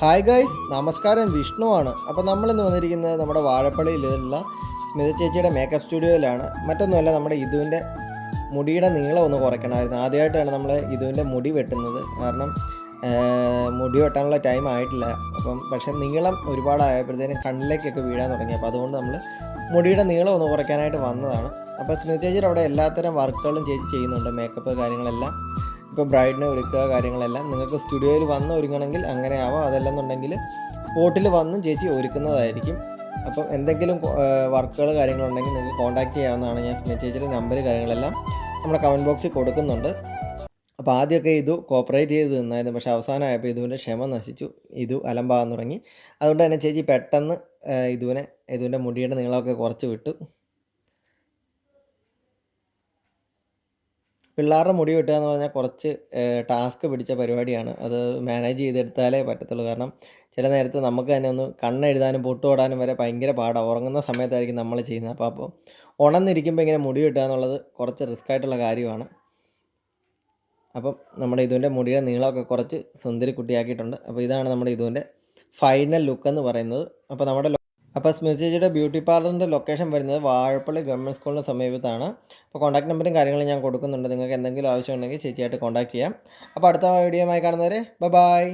Hi guys നമസ്കാരം. വിഷ്ണു ആണ്. അപ്പോൾ നമ്മളിന്ന് വന്നിരിക്കുന്നത് നമ്മുടെ വാഴപ്പള്ളിയിലുള്ള സ്മിത ചേച്ചിയുടെ മേക്കപ്പ് സ്റ്റുഡിയോയിലാണ് മറ്റൊന്നുമല്ല നമ്മുടെ ഇതുവിന്റെ മുടിയുടെ നീളം ഒന്ന് കുറയ്ക്കണമായിരുന്നു. ആദ്യമായിട്ടാണ് നമ്മൾ ഇതുവിന്റെ മുടി വെട്ടുന്നത്. കാരണം മുടി വെട്ടാനുള്ള ടൈം ആയിട്ടില്ല. അപ്പം പക്ഷേ നീളം ഒരുപാടായപ്പോഴത്തേനും കണ്ണിലേക്കൊക്കെ വീഴാൻ തുടങ്ങി. അപ്പോൾ അതുകൊണ്ട് നമ്മൾ മുടിയുടെ നീളം ഒന്ന് കുറയ്ക്കാനായിട്ട് വന്നതാണ്. അപ്പോൾ സ്മിത ചേച്ചിയുടെ അവിടെ എല്ലാത്തരം വർക്കുകളും ചേച്ചി ചെയ്യുന്നുണ്ട്. മേക്കപ്പ് കാര്യങ്ങളെല്ലാം. ഇപ്പോൾ ബ്രൈഡിനെ ഒരുക്കുക കാര്യങ്ങളെല്ലാം. നിങ്ങൾക്ക് സ്റ്റുഡിയോയിൽ വന്ന് ഒരുങ്ങണമെങ്കിൽ അങ്ങനെ ആവാം. അതല്ലെന്നുണ്ടെങ്കിൽ സ്പോട്ടിൽ വന്ന് ചേച്ചി ഒരുക്കുന്നതായിരിക്കും. അപ്പം എന്തെങ്കിലും വർക്കുകൾ കാര്യങ്ങളുണ്ടെങ്കിൽ നിങ്ങൾക്ക് കോൺടാക്ട് ചെയ്യാവുന്നതാണ്. ഞാൻ സ്മിത ചേച്ചിയുടെ നമ്പർ കാര്യങ്ങളെല്ലാം നമ്മുടെ കമന്റ് ബോക്സിൽ കൊടുക്കുന്നുണ്ട്. അപ്പോൾ ആദ്യമൊക്കെ ഇതു കോപ്പറേറ്റ് ചെയ്ത് നിന്നായിരുന്നു. പക്ഷേ അവസാനമായപ്പോൾ ഇതുവിന്റെ ക്ഷമ നശിച്ചു. ഇതു അലമ്പാകാൻ തുടങ്ങി. അതുകൊണ്ട് തന്നെ ചേച്ചി പെട്ടെന്ന് ഇതുവിനെ ഇതുവിന്റെ മുടിയുടെ നീളമൊക്കെ കുറച്ച് വിട്ടു. പിള്ളേരുടെ മുടി വെട്ടുക എന്ന് പറഞ്ഞാൽ കുറച്ച് ടാസ്ക് പിടിച്ച പരിപാടിയാണ്. അത് മാനേജ് ചെയ്തെടുത്താലേ പറ്റത്തുള്ളൂ. കാരണം ചില നേരത്ത് നമുക്ക് തന്നെ ഒന്ന് കണ്ണെഴുതാനും പൊട്ട് ഓടാനും വരെ ഭയങ്കര പാടാണ് ഉറങ്ങുന്ന സമയത്തായിരിക്കും നമ്മൾ ചെയ്യുന്നത്. അപ്പോൾ അപ്പോൾ ഉണർന്നിരിക്കുമ്പോൾ ഇങ്ങനെ മുടി വെട്ടുക എന്നുള്ളത് കുറച്ച് റിസ്ക് ആയിട്ടുള്ള കാര്യമാണ്. അപ്പം നമ്മുടെ ഇതുവിന്റെ മുടിയുടെ നീളമൊക്കെ കുറച്ച് സുന്ദരി കുട്ടിയാക്കിയിട്ടുണ്ട് അപ്പോൾ ഇതാണ് നമ്മുടെ ഇതുവിന്റെ ഫൈനൽ ലുക്ക് എന്ന് പറയുന്നത്. അപ്പോൾ നമ്മുടെ അപ്പോൾ സ്മിത ചേച്ചിയുടെ ബ്യൂട്ടി പാർലറിന്റെ ലൊക്കേഷൻ വരുന്നത് വാഴപ്പള്ളി ഗവൺമെന്റ് സ്കൂളിന് സമീപത്താണ്. അപ്പോൾ കോൺടാക്ട് നമ്പറും കാര്യങ്ങളും ഞാൻ കൊടുക്കുന്നുണ്ട്. നിങ്ങൾക്ക് എന്തെങ്കിലും ആവശ്യമുണ്ടെങ്കിൽ ചേച്ചിയായിട്ട് കോൺടാക്ട് ചെയ്യാം. അപ്പോൾ അടുത്ത വീഡിയോയുമായി കാണുന്നവരെ ബൈ